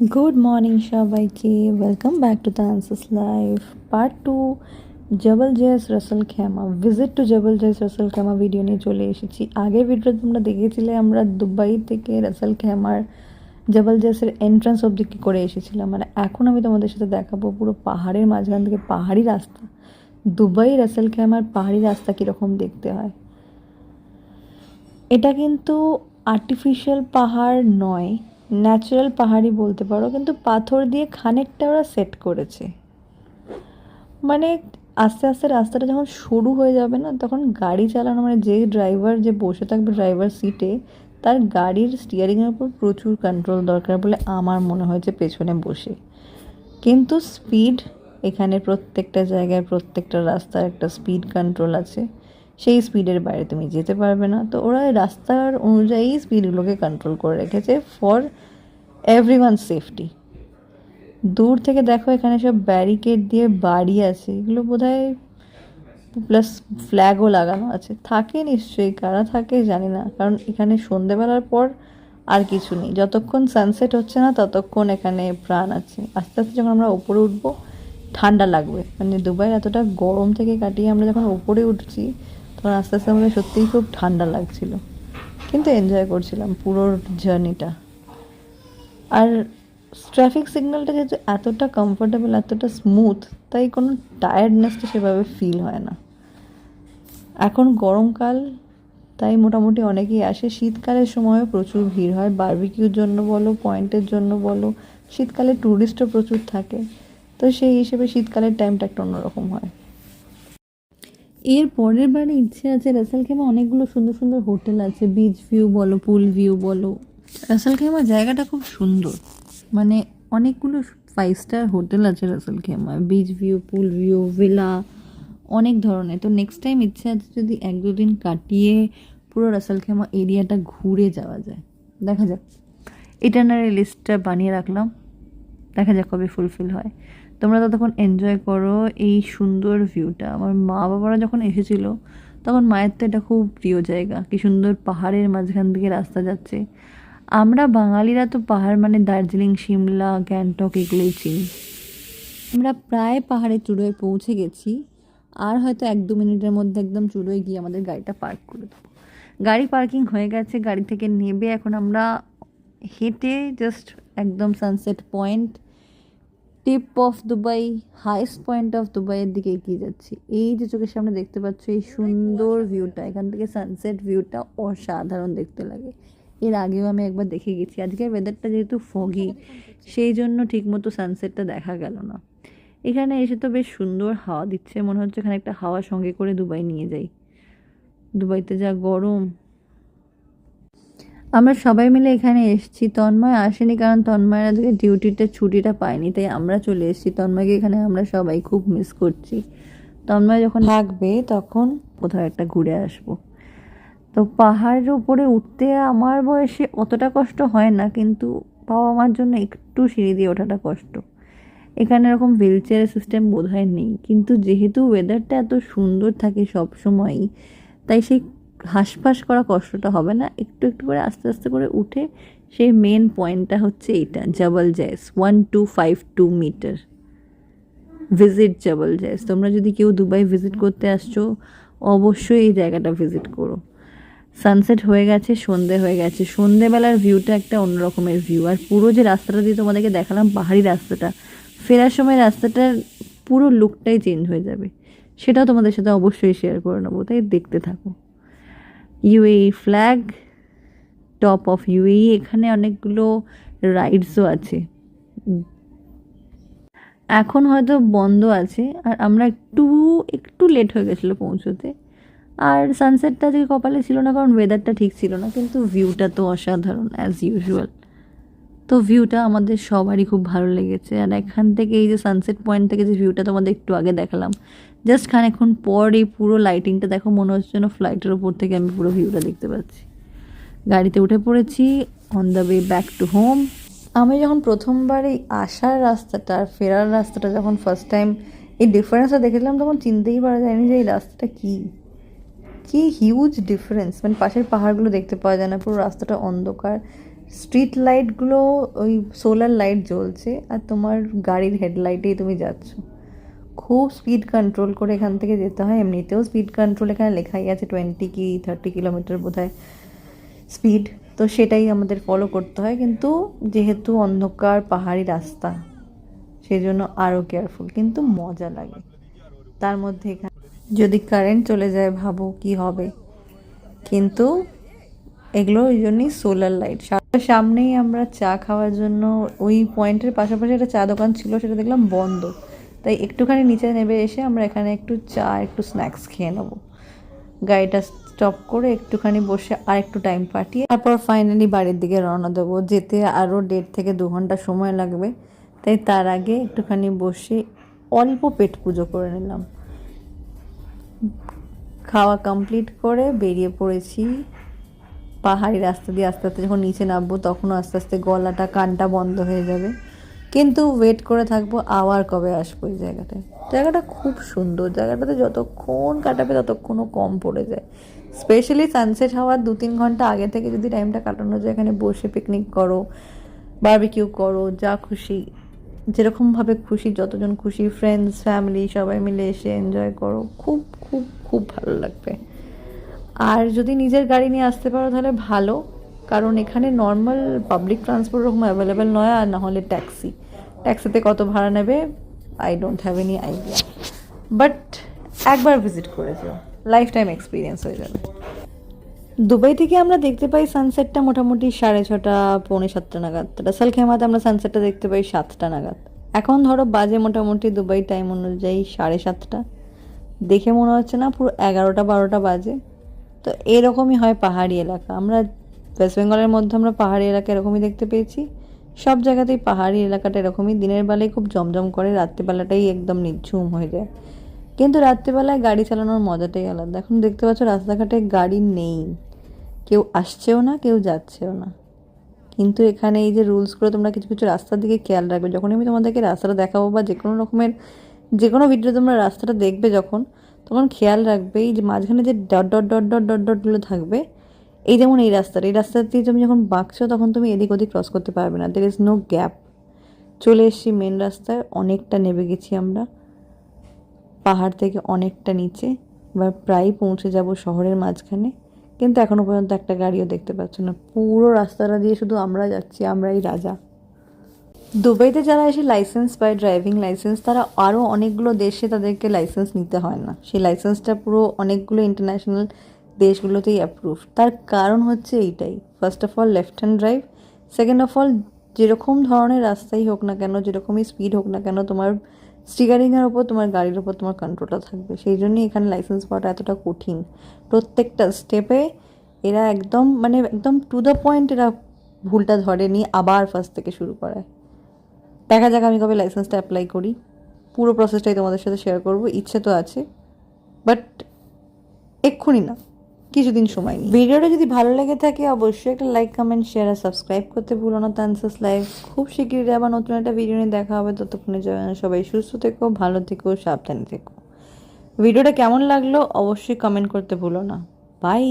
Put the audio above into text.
Good morning সবাইকে welcome back to the life part two Jebel Jais Ras al Khaimah visit to Jebel Jais Ras al Khaimah video নিয়ে চলে এসেছি। আগের ভিডিওতে তোমরা দেখেছিলে, আমরা দুবাই থেকে রাসেল খ্যামার জবল জেসের এন্ট্রান্স অবধি কী করে এসেছিলাম। মানে এখন আমি তোমাদের সাথে দেখাবো পুরো পাহাড়ের মাঝখান থেকে পাহাড়ি রাস্তা। দুবাই রাসেল খ্যামার পাহাড়ি রাস্তা কীরকম দেখতে হয়। এটা কিন্তু আর্টিফিশিয়াল পাহাড় নয়। ন্যাচারাল পাহাড়ই বলতে পারো, কিন্তু পাথর দিয়ে খানিকটা ওরা সেট করেছে। মানে আস্তে আস্তে রাস্তাটা যখন শুরু হয়ে যাবে না, তখন গাড়ি চালানো মানে যে ড্রাইভার যে বসে থাকবে ড্রাইভার সিটে তার গাড়ির স্টিয়ারিংয়ের উপর প্রচুর কন্ট্রোল দরকার বলে আমার মনে হয়েছে পেছনে বসে। কিন্তু স্পিড এখানে প্রত্যেকটা জায়গায় প্রত্যেকটা রাস্তার একটা স্পিড কন্ট্রোল আছে। সেই স্পিডের বাইরে তুমি যেতে পারবে না। তো ওরা রাস্তার অনুযায়ী স্পিডগুলোকে কন্ট্রোল করে রেখেছে ফর এভরি ওয়ান সেফটি দূর থেকে দেখো এখানে সব ব্যারিকেড দিয়ে বাড়ি আছে। এগুলো বোধ হয় প্লাস ফ্ল্যাগও লাগানো আছে। থাকে নিশ্চয়ই, কারা থাকে জানি না। কারণ এখানে সন্ধেবেলার পর আর কিছু নেই। যতক্ষণ সানসেট হচ্ছে না, ততক্ষণ এখানে প্রাণ আছে। আস্তে আস্তে যখন আমরা ওপরে উঠবো, ঠান্ডা লাগবে। মানে দুবাই এতটা গরম থেকে কাটিয়ে আমরা যখন ওপরে উঠছি তখন আস্তে আস্তে আমাদের সত্যিই খুব ঠান্ডা লাগছিল। কিন্তু এনজয় করছিলাম পুরো জার্নিটা আর ট্রাফিক সিগন্যালটা যেহেতু এতটা কমফোর্টেবল এতটা স্মুথ তাই কোনো টায়ার্ডনেসটা সেভাবে ফিল হয় না। এখন গরমকাল তাই মোটামুটি অনেকেই আসে। শীতকালের সময়ও প্রচুর ভিড় হয়। বার্বিকিউর জন্য বলো পয়েন্টের জন্য বলো, শীতকালে ট্যুরিস্টও প্রচুর থাকে। তো সেই হিসেবে শীতকালের টাইমটা একটা অন্যরকম হয়। এর পরের বারে ইচ্ছে আছে রাসেল খেমা অনেকগুলো সুন্দর সুন্দর হোটেল আছে বিচ ভিউ বলো পুল ভিউ বলো। রাসেল খেমা জায়গাটা খুব সুন্দর। মানে অনেকগুলো ফাইভ স্টার হোটেল আছে Ras al Khaimah beach view pool view villa অনেক ধরনের। তো নেক্সট টাইম ইচ্ছে আছে যদি এক দুদিন কাটিয়ে পুরো রাসেল খেমা এরিয়াটা ঘুরে যাওয়া যায়। দেখা যাক। ইটারনারি লিস্টটা বানিয়ে রাখলাম। দেখা যাক কবে ফুলফিল হয়। তোমরা ততক্ষণ এনজয় করো এই সুন্দর ভিউটা আমার মা বাবারা যখন এসেছিল, তখন মায়ের তো এটা খুব প্রিয় জায়গা। কি সুন্দর পাহাড়ের মাঝখান থেকে রাস্তা যাচ্ছে। আমরা বাঙালিরা তো পাহাড় মানে দার্জিলিং, সিমলা, গ্যাংটক এগুলোই চিনি। আমরা প্রায় পাহাড়ের চূড়োয় পৌঁছে গেছি। আর হয়তো এক দু মিনিটের মধ্যে একদম চূড়োয় গিয়ে আমাদের গাড়িটা পার্ক করে দেবো। গাড়ি পার্কিং হয়ে গেছে, গাড়ি থেকে নেবে। এখন আমরা হেঁটে জাস্ট একদম sunset point tip of Dubai highest point of দুবাইয়ের দিকে এগিয়ে যাচ্ছি। এই যে চোখের সামনে দেখতে পাচ্ছ, এই সুন্দর ভিউটা, এখান থেকে সানসেট ভিউটা অসাধারণ দেখতে লাগে। এর আগেও আমি একবার দেখে গেছি, আজকের ওয়েদারটা যেহেতু ফগি সেই জন্য ঠিকমতো সানসেটটা দেখা গেল না। এখানে এসে তো বেশ সুন্দর হাওয়া দিচ্ছে, মনে হচ্ছে এখানে একটা হাওয়া সঙ্গে করে দুবাই নিয়ে যাই। দুবাইতে যা গরম আমরা সবাই মিলে এখানে এসেছি তন্ময় আসেনি কারণ তন্ময়ের আজকে ডিউটিতে ছুটিটা পায়নি, তাই আমরা চলে এসেছি। তন্ময়কে এখানে আমরা সবাই খুব মিস করছি। তন্ময় যখন থাকবে তখন কোথাও একটা ঘুরে আসব। তো পাহাড়ের উপরে উঠতে আমার বয়সে অতটা কষ্ট হয় না, কিন্তু বাবা মার জন্য একটু সিঁড়ি দিয়ে ওঠাটা কষ্ট। এখানে এরকম হুইল চেয়ারের সিস্টেম বোধ হয় নেই, কিন্তু যেহেতু ওয়েদারটা এত সুন্দর থাকে সব সময়ই তাই সেই হাঁসফাঁস করা কষ্টটা হবে না। একটু একটু করে আস্তে আস্তে করে উঠে সেই মেন পয়েন্টটা হচ্ছে এইটা, Jebel Jais one two five two metre visit Jebel Jais. তোমরা যদি কেউ দুবাই ভিজিট করতে আসছো, অবশ্যই এই জায়গাটা ভিজিট করো। সানসেট হয়ে গেছে, সন্ধে হয়ে গেছে। সন্ধেবেলার ভিউটা একটা অন্যরকমের ভিউ আর পুরো যে রাস্তাটা দিয়ে তোমাদেরকে দেখালাম, পাহাড়ি রাস্তাটা, ফেরার সময় রাস্তাটার পুরো লুকটাই চেঞ্জ হয়ে যাবে। সেটাও তোমাদের সাথে অবশ্যই শেয়ার করে নেব। তাই দেখতে থাকো। UAE flag top of UAE এখানে অনেকগুলো রাইডসও আছে। এখন হয়তো বন্ধ আছে, আর আমরা একটু একটু লেট হয়ে গেছিল পৌঁছতে। আর সানসেটটা আজকে কপালে ছিল না, কারণ ওয়েদারটা ঠিক ছিল না, কিন্তু ভিউটা তো অসাধারণ অ্যাজ ইউজুয়াল তো ভিউটা আমাদের সবারই খুব ভালো লেগেছে, আর এখান থেকে এই যে সানসেট পয়েন্ট থেকে যে ভিউটা তোমাদের একটু আগে দেখালাম জাস্ট খানিক্ষণ পর এই পুরো লাইটিংটা দেখো, মনে হচ্ছে যেন ফ্লাইটের ওপর থেকে আমি পুরো ভিউটা দেখতে পাচ্ছি। গাড়িতে উঠে পড়েছি on the way back to home আমি যখন প্রথমবার এই আসার রাস্তাটা আর ফেরার রাস্তাটা যখন ফার্স্ট টাইম এই ডিফারেন্সটা দেখেছিলাম, তখন চিনতেই পারা যায়নি যে এই রাস্তাটা কী। কী হিউজ ডিফারেন্স মানে পাশের পাহাড়গুলো দেখতে পাওয়া যায় না, পুরো রাস্তাটা অন্ধকার। স্ট্রিট লাইটগুলো ওই সোলার লাইট জ্বলছে, আর তোমার গাড়ির হেডলাইটেই তুমি যাচ্ছ। খুব স্পিড কন্ট্রোল করে এখান থেকে যেতে হয়। এমনিতেও স্পিড কন্ট্রোল এখানে লেখাই আছে টোয়েন্টি কি থার্টি কিলোমিটার বোধ স্পিড তো সেটাই আমাদের ফলো করতে হয়। কিন্তু যেহেতু অন্ধকার, পাহাড়ি রাস্তা, সেজন্য আরও কেয়ারফুল কিন্তু মজা লাগে। তার মধ্যে এখানে যদি কারেন্ট চলে যায়, ভাবো কি হবে। কিন্তু এগুলো ওই জন্যই সোলার লাইট সামনেই আমরা চা খাওয়ার জন্য ওই পয়েন্টের পাশাপাশি একটা চা দোকান ছিল, সেটা দেখলাম বন্ধ। তাই একটুখানি নিচে নেমে এসে আমরা এখানে একটু চা, একটু স্ন্যাক্স খেয়ে নেব। গাড়িটা স্টপ করে একটুখানি বসে আর একটু টাইম পাঠিয়ে তারপর ফাইনালি বাড়ির দিকে রওনা দেবো। যেতে আরও দেড় থেকে দু ঘণ্টা সময় লাগবে। তাই তার আগে একটুখানি বসে অল্প পেট পুজো করে নিলাম। খাওয়া কমপ্লিট করে বেরিয়ে পড়েছি। পাহাড়ি রাস্তা দিয়ে আস্তে আস্তে যখন নিচে নামবো তখনও আস্তে আস্তে গলাটা, কানটা বন্ধ হয়ে যাবে। কিন্তু ওয়েট করে থাকব, আবার কবে আসব এই জায়গাটায় জায়গাটা খুব সুন্দর, জায়গাটাতে যতক্ষণ কাটাবে ততক্ষণও কম পড়ে যায়। স্পেশালি সানসেট হওয়ার দু তিন ঘণ্টা আগে থেকে যদি টাইমটা কাটানো যায়, এখানে বসে পিকনিক করো বারবিকিউ করো, যা খুশি, যেরকমভাবে খুশি, যতজন খুশি ফ্রেন্ডস ফ্যামিলি সবাই মিলে এসে এনজয় করো। খুব খুব খুব ভালো লাগবে। আর যদি নিজের গাড়ি নিয়ে আসতে পারো, তাহলে ভালো। কারণ এখানে নর্মাল পাবলিক ট্রান্সপোর্ট ওরকম অ্যাভেলেবেল নয় আর না হলে ট্যাক্সি ট্যাক্সিতে কত ভাড়া নেবে? I don't have any idea but একবার ভিজিট করে যাও। লাইফ টাইম এক্সপিরিয়েন্স হয়ে যাবে। দুবাই থেকে আমরা দেখতে পাই সানসেটটা মোটামুটি সাড়ে ছটা, পৌনে সাতটা নাগাদ। রাসাল খেমাতে আমরা সানসেটটা দেখতে পাই সাতটা নাগাদ। এখন ধরো বাজে মোটামুটি দুবাই টাইম অনুযায়ী সাড়ে সাতটা। দেখে মনে হচ্ছে না পুরো এগারোটা, বারোটা বাজে। তো এরকমই হয় পাহাড়ি এলাকা। আমরা ওয়েস্ট বেঙ্গলের মধ্যে আমরা পাহাড়ি এলাকা এরকমই দেখতে পেয়েছি সব জায়গাতেই পাহাড়ি এলাকাটা এরকমই দিনের বেলায় খুব জমজম করে রাত্রিবেলাটাই একদম নিঝুম হয়ে যায় কিন্তু রাত্রিবেলায় গাড়ি চালানোর মজাটাই আলাদা এখন দেখতে পাচ্ছ রাস্তাঘাটে গাড়ি নেই কেউ আসছেও না কেউ যাচ্ছেও না কিন্তু এখানে এই যে রুলসগুলো তোমরা কিছু কিছু রাস্তার দিকে খেয়াল রাখবে যখন আমি তোমাদেরকে রাস্তাটা দেখাবো বা যে কোনো রকমের যে কোনো ভিডিও তোমরা রাস্তাটা দেখবে যখন তখন খেয়াল রাখবে এই যে মাঝখানে যে dot dot dot dot dot ডটগুলো থাকবে এই যেমন এই রাস্তাটা, এই রাস্তা দিয়ে তুমি যখন বাঁকছো তখন তুমি এদিক ওদিক ক্রস করতে পারবে না। দের ইজ নো গ্যাপ চলে এসেছি মেন রাস্তায়, অনেকটা নেমে গেছি আমরা। পাহাড় থেকে অনেকটা নিচে, এবার প্রায় পৌঁছে যাব শহরের মাঝখানে। কিন্তু এখনও পর্যন্ত একটা গাড়িও দেখতে পাচ্ছ না। পুরো রাস্তাটা দিয়ে শুধু আমরা যাচ্ছি, আমরাই রাজা। দুবাইতে যারা এসে লাইসেন্স পায় ড্রাইভিং লাইসেন্স তারা আরও অনেকগুলো দেশে তাদেরকে লাইসেন্স নিতে হয় না। সেই লাইসেন্সটা পুরো অনেকগুলো ইন্টারন্যাশনাল দেশগুলোতেই অ্যাপ্রুভ তার কারণ হচ্ছে এইটাই। First of all left hand drive second of all যেরকম ধরনের রাস্তাই হোক না কেন, যেরকমই স্পিড হোক না কেন, তোমার স্টিকারিংয়ের ওপর তোমার গাড়ির ওপর তোমার কন্ট্রোলটা থাকবে। সেই জন্যই এখানে লাইসেন্স পাওয়াটা এতটা কঠিন। প্রত্যেকটা স্টেপে এরা একদম মানে একদম টু দ্য পয়েন্ট এরা ভুলটা ধরেনি, আবার ফার্স্ট থেকে শুরু করায়। দেখা যাক আমি কবে লাইসেন্সটা অ্যাপ্লাই করি। পুরো প্রসেসটাই তোমাদের সাথে শেয়ার করব। ইচ্ছে তো আছে। বাট এক্ষুনি না। কিছুদিন সময় নিই। ভিডিওটা যদি ভালো লেগে থাকে, অবশ্যই একটা লাইক কমেন্ট শেয়ার আর সাবস্ক্রাইব করতে ভুলো না তানসাস লাইফ খুব শীঘ্রই আবার নতুন একটা ভিডিও নিয়ে দেখা হবে। ততক্ষণে সবাই সুস্থ থেকো, ভালো থেকো, সাবধানে থেকো। ভিডিওটা কেমন লাগল, অবশ্যই কমেন্ট করতে ভুলো না। বাই